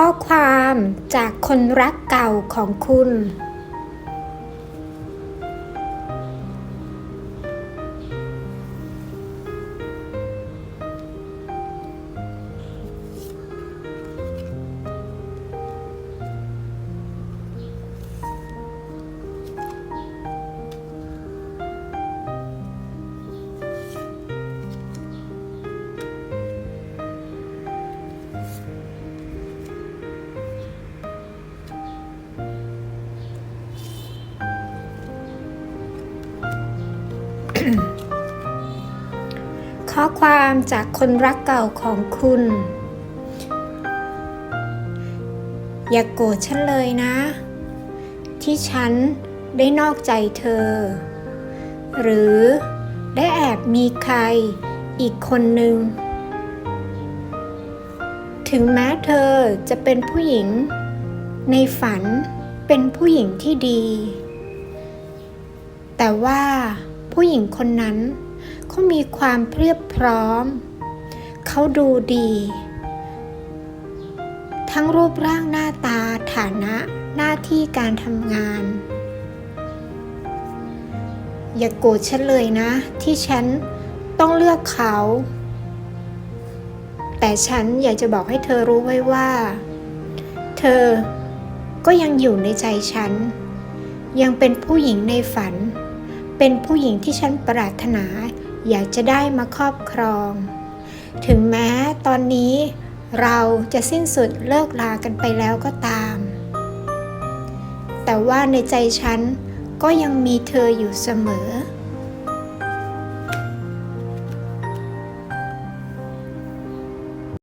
ข้อความจากคนรักเก่าของคุณ ข้อความจากคนรักเก่าของคุณ อย่ากโกรธฉันเลยนะ ที่ฉันได้นอกใจเธอ หรือได้แอบมีใครอีกคนหนึ่ง ถึงแม้เธอจะเป็นผู้หญิง ในฝันเป็นผู้หญิงที่ดี แต่ว่า ผู้หญิงคนนั้นเขามีความเพียบพร้อม เขาดูดี ทั้งรูปร่างหน้าตาฐานะหน้าที่การทำงาน อย่ากโกรธฉันเลยนะ ที่ฉันต้องเลือกเขา แต่ฉันอยากจะบอกให้เธอรู้ไว้ว่า เธอก็ยังอยู่ในใจฉัน ยังเป็นผู้หญิงในฝัน เป็นผู้หญิงที่ฉันปรารถนา อยากจะได้มาครอบครอง ถึงแม้ตอนนี้เราจะสิ้นสุดเลิกลากันไปแล้วก็ตาม แต่ว่าในใจฉันก็ยังมีเธออยู่เสมอ